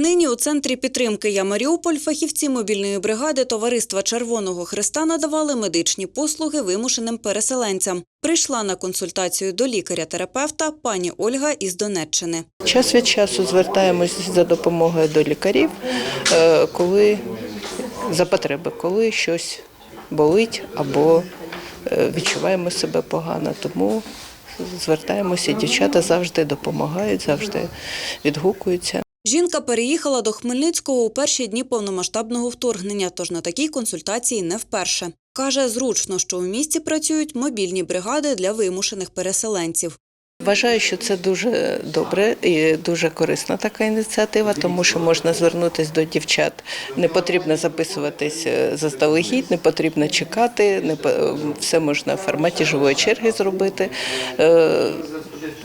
Нині у центрі підтримки «Я Маріуполь» фахівці мобільної бригади Товариства Червоного Христа надавали медичні послуги вимушеним переселенцям. Прийшла на консультацію до лікаря-терапевта пані Ольга із Донеччини. Час від часу звертаємось за допомогою до лікарів, е, коли за потреби, коли щось болить або е, відчуваємо себе погано. Тому звертаємося, дівчата завжди допомагають, завжди відгукуються. Жінка переїхала до Хмельницького у перші дні повномасштабного вторгнення, тож на такій консультації не вперше. Каже, зручно, що у місті працюють мобільні бригади для вимушених переселенців. Вважаю, що це дуже добре і дуже корисна така ініціатива, тому що можна звернутися до дівчат. Не потрібно записуватись е, заздалегідь, не потрібно чекати, не все можна в форматі живої черги зробити, е,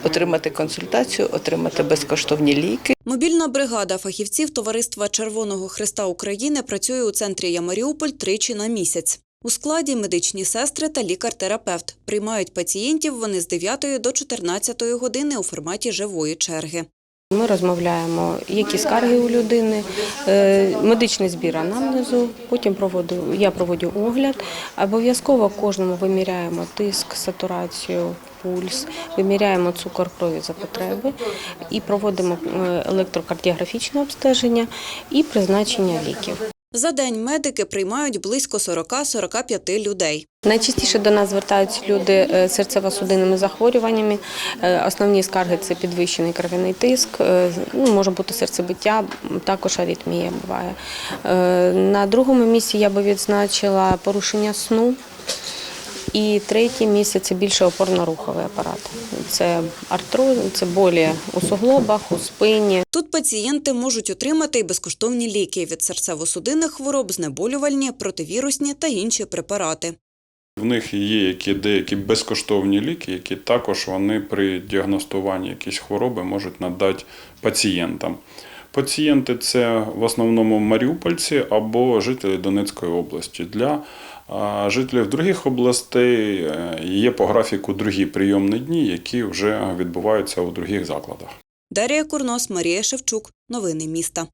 отримати консультацію, отримати безкоштовні ліки. Мобільна бригада фахівців Товариства Червоного Христа України працює у центрі Ямаріуполь тричі на місяць. У складі медичні сестри та лікар-терапевт. Приймають пацієнтів вони з 9 до 14 години у форматі живої черги. Ми розмовляємо, які скарги у людини, е, медичний збір анамнезу, потім проводу, я проводжу огляд. Обов'язково кожному виміряємо тиск, сатурацію, пульс, виміряємо цукор крові за потреби і проводимо е, електрокардіографічне обстеження і призначення ліків. За день медики приймають близько 40-45 людей. Найчастіше до нас звертаються люди е, з серцево-судинними захворюваннями. Е, Основні скарги це підвищений кров'яний тиск, е, ну, може бути серцебиття, також аритмія буває. Е, На другому місці я би відзначила порушення сну. І третє місце це більше опорно-руховий апарат. Це артроз, це болі у суглобах, у спині. Тут пацієнти можуть отримати й безкоштовні ліки від серцево-судинних хвороб, знеболювальні, противірусні та інші препарати. В них є які деякі безкоштовні ліки, які також вони при діагностуванні якісь хвороби можуть надати пацієнтам. Пацієнти це в основному маріупольці або жителі Донецької області. Для жителів других областей е, є по графіку другі прийомні дні, які вже відбуваються у других закладах. Дарія Курнос, Марія Шевчук. Новини міста.